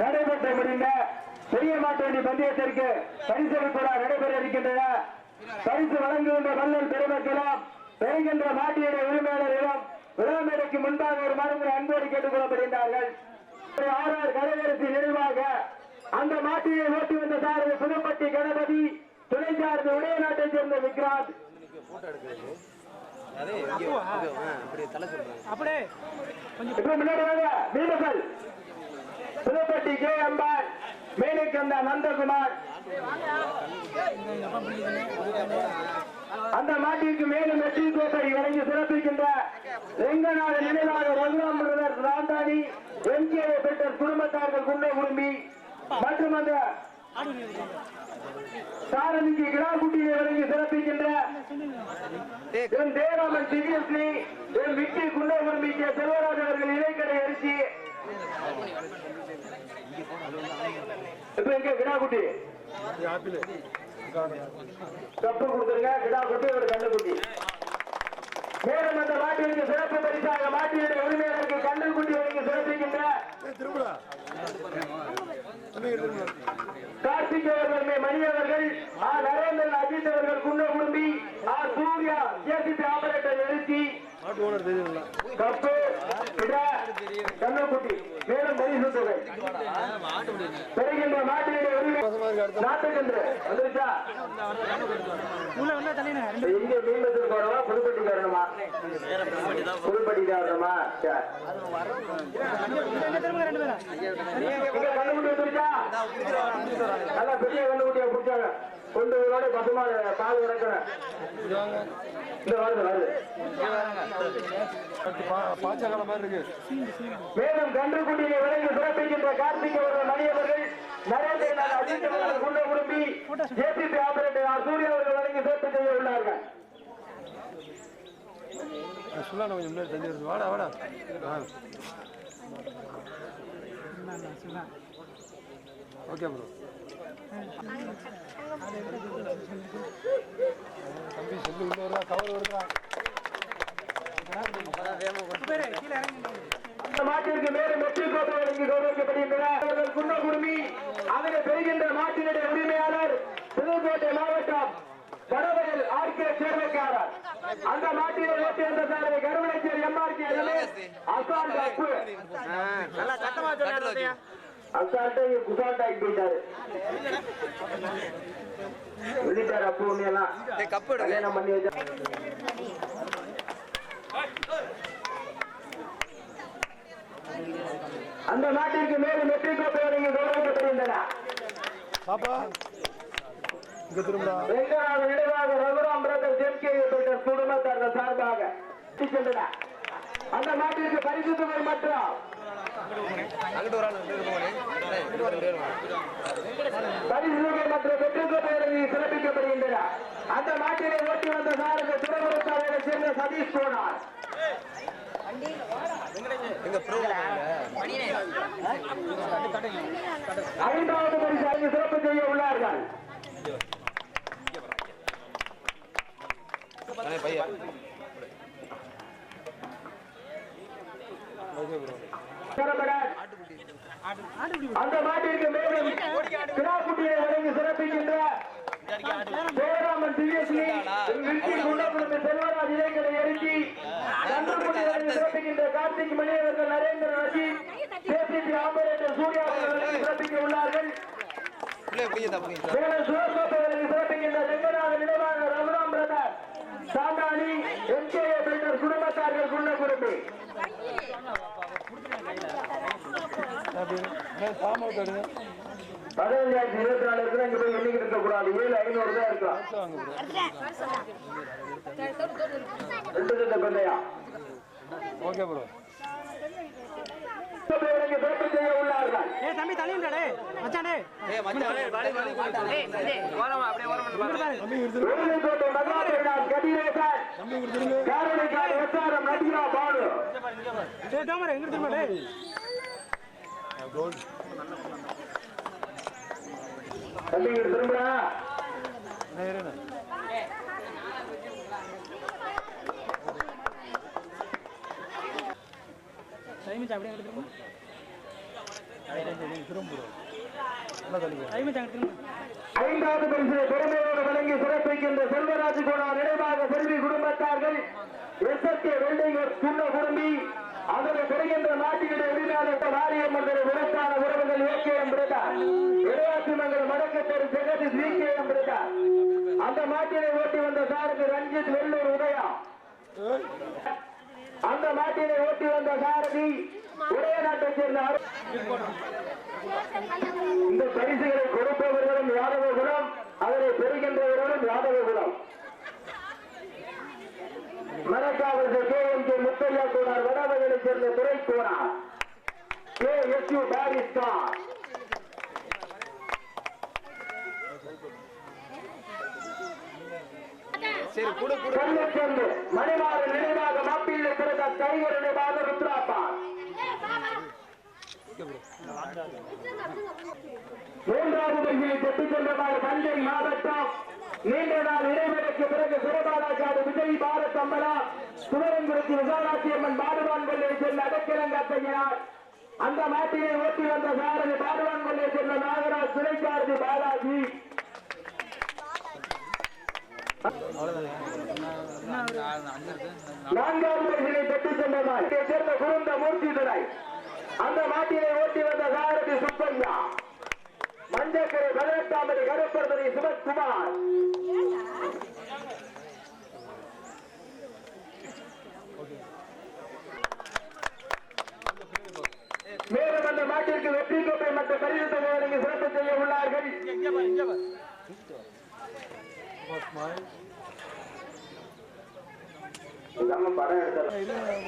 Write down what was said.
நடைபெற்று முடிந்த பெரிய மாட்டு பந்தயத்திற்கு பரிசளிப்பு விழா நடைபெற இருக்கின்றன பரிசு வழங்குகின்ற மன்னன் பெருமக்களும் பெறுகின்ற மாட்டியுடைய உரிமையாளர்களும் விழாமேடைக்கு முன்பாக ஒரு மரங்களை அன்போடு கேட்டுக் கொள்ளப்படுகின்றார்கள் ஆறார் கடைவரிசை நினைவாக அந்த மாட்டியை ஓட்டி வந்த சாரதி புதுப்பட்டி கணபதி துணை சாரதி உடைய நாட்டைச் சேர்ந்த விக்ராந்த். அதே இங்கே இது, ஆ, அப்படி தலை சொல்றாங்க. இப்ப முன்னாடி வாங்க மீனர்கள் புதுப்பட்டி கே அம்பாள் மேலுக்கந்த நந்தகுமார். அந்த மாட்டிற்கு மேலும் வெற்றி கோப்பை வழங்கி சிறப்பிக்கின்ற ரெங்கநாத நினைவாக ரகுராம் முருகர் ராந்தானி எம்கே பெற்றர் குடும்பத்தார்கள் குண்டை குடும்பி மற்றும் அந்த சாரதிக்கு கிடாக்குட்டியை வழங்கி சிறப்பிக்கின்ற என் தேவராமன் திவ்யஸ்ரீ என் விக்கி குண்டை உரும்பிக்க செல்வராஜ் அவர்கள் இடைக்கடை அரிசி இப்ப எங்க கிடாக்குட்டி கப்பு கொடுத்துருங்க ஒரு மேலும் அந்த மாட்டிற்கு சிறப்பு பரிசாக மாட்டினுடைய உரிமையாளருக்கு கண்ணுக்குட்டி வழங்கி சிறப்பிக்கின்ற கார்த்திக் அவர்கள் மணி அவர்கள் ஆ நரேந்திரன் அஜித் அவர்கள் குண்ட குடும்பி ஆ சூர்யா ஜேசிபி ஆபரேட்டர் எழுச்சி கப்பு குட்டி. மேலும் பரிசு தொகை பெறுகின்ற நாட்டினுடைய உரிமை. நாட்டுக்கன்று வந்துருச்சா? இங்க மீன்பத்தில் போறவா புதுப்பட்டி காரணமா புதுப்பட்டி வந்துருச்சா நல்லா பெரிய கண்ணுக்குட்டியா பிடிச்சாங்க. கொண்டு விளையாட பசுமா பால் கிடக்கிறேன் இந்த வருது வருது பாச்சகால மாதிரி இருக்கு மேலும் கன்றுக்குட்டியை வழங்கி சிறப்பிக்கின்ற கார்த்திக் அவர்கள் மணி அவர்கள் நரேந்திரநாத் அஜித் அவர்கள் குண்ட குடும்பி ஜேசிபி ஆபரேட்டர் ஆர் சூர்யா அவர்கள் வழங்கி சிறப்பு செய்ய உள்ளார்கள். சுல்லான கொஞ்சம் முன்னாடி தள்ளி வருது வாடா ஓகே ப்ரோ தம்பி செல்லு உள்ள வருதா கவர் வருதா? இந்த மாட்டிற்கு மேலும் வெற்றி கோப்பை வழங்கி கௌரவிக்கப்படுகின்றன அவர்கள் குண்ட குடுமி அதனை பெறுகின்ற மாட்டினுடைய உரிமையாளர் புதுக்கோட்டை மாவட்டம் கடவையில் ஆர்கே சேர்வைக்காரர். அந்த மாட்டினை ஓட்டி வந்த சாரதி கருவளைச்சேரி எம்ஆர்கே அசால்ட் அப்பு. அசால்ட்டை குசால்ட் ஆகி போயிட்டாரு. சொல்லிட்டாரு அப்பு ஒண்ணு எல்லாம் ஏய், கப்பு எடுங்க. கல்யாணம் பண்ணி வச்சா அந்த நாட்டிற்கு மேலும் வெற்றி பாப்பா. இங்க திரும்பா ரெங்கநாத ரகுராம் பிரதர் ஜெம்கே பெற்ற குடும்பத்தார்கள் சார்பாக. அந்த நாட்டிற்கு பரிசுத்தவர் மற்றும் அங்கிட்டு மற்றும் வெற்றி கோப்பை சிறப்பிக்கப்படுகின்றன. அந்த நாட்டினை ஓட்டி வந்த சாருக்கு துறைமுகத்தாரை சேர்ந்த சதீஷ் போனார். ஐந்தாவது பரிசு சிறப்பு செய்ய உள்ளார்கள். அந்த மாட்டிற்கு மேலும் கிடாக்குட்டியை வழங்கி சிறப்பிக்கின்ற ஜெயராமன் திவ்யஸ்ரீ செல்வராஜ் கன்றுக்குட்டி வழங்கி சிறப்பிக்கின்ற கார்த்திக் மணி அவர்கள் நரேந்திரன் அஜித் ஜேசிபி ஆபரேட்டர் சூர்யா அவர்கள் சிறப்பிக்க உள்ளார்கள். சிறப்பிக்கின்ற ரெங்கநாத நினைவாக ரகுராம் பிரதர் சாந்தானி எம்கேஏ பில்டர் குடும்பத்தார்கள் குண்ட குடும்பி. பதினஞ்சாயிரத்தி இருபத்தி நாலு இருக்கிற இங்க போய் எண்ணிக்கிட்டு இருக்க கூடாது. ஏழு ஐநூறு தான் இருக்கலாம். ரெண்டு ஓகே ப்ரோ. ஏய் தம்பி தள்ளிண்டாடே மச்சானே. ஏய் மச்சான் வாடி வாடி ஓரமா அப்படியே ஓரமா பாரு உறுதிக்கோட்டை மகாபெருமாள் கதிரேசன் தம்பி கொடுத்துருங்க காரணிக்கால் எஸ்ஆர்எம் நதியா பானு டேய் டோமரே எங்க திரும்ப டேய். கோல்டு தம்பி இங்கிட்டு திரும்புடா. அப்படியே திரும்ப அங்க ஐந்தாவது பரிசு பெருமையோடு வழங்கி சிறப்பிக்கின்ற செல்வராஜ் குணார் நினைவாக செல்வி குடும்பத்தார்கள் எஸ்எஸ்கே வெல்டிங் சுண்ண குடும்பி அதனை பெறுகின்ற நாட்டினுடைய உரிமையாளர் வாரியமன்ற விருத்தான உறவுகள் ஏகேஎம் பிரதார் விளையாட்டு மங்கல் மடக்கத்தேர் ஜெகதி விகேஎம் பிரதார் அந்த மாட்டினை ஓட்டி வந்த சாரதி ரஞ்சித் வெள்ளூர் உதயா. அந்த மாட்டினை ஓட்டி வந்த சாரதி உடைய நாட்டைச் சேர்ந்த இந்த பரிசுகளை கொடுப்பவர்களும் யாதவ குணம் அதனை பெறுகின்றவர்களும் யாதவ குணம் மரக்காவல் K M K Muthaiah Konar வடவகையைச் சேர்ந்த துறை Konar K S U barrister சரி குடு குடு. கள்ளச்சந்து மணிமாறு நினைவாக மாப்பிள்ளை பிறந்த கைவர் நினைவாக ருத்ராப்பா. மூன்றாவது பகுதியை பெற்றுச் சென்றவாறு தஞ்சை மாவட்டம் நீண்ட நாள் இடைவெளிக்கு பிறகு சிறபாலாக்காடு விஜய் பாரத் அம்பலா சுவரங்குறிச்சி விசாலாட்சி அம்மன் பாடுவான் கொள்ளையை சேர்ந்த அடக்கிழங்காத்தையினார் அந்த மாட்டினை ஓட்டி வந்த சாரதி பாடுவான் கொள்ளையை சேர்ந்த நாகராஜ் துணைச்சாரதி பாலாஜி. நான்காவது பரிசினை பெற்றுச் சென்றவர் சேர்ந்த குருந்த மூர்த்தி துறை அந்த மாட்டினை ஓட்டி வந்த சாரதி சுப்பையா. மஞ்சக்கரை பதினெட்டாம் கருப்பர்தனை சுமத்குமார் அந்த மாட்டிற்கு வெற்றி கோப்பை மற்றும் பரிசுத்தை வழங்கி சிறப்பு செய்ய உள்ளார்கள் ஸ்மைல் நம்ம படம் எடுத்துறோம்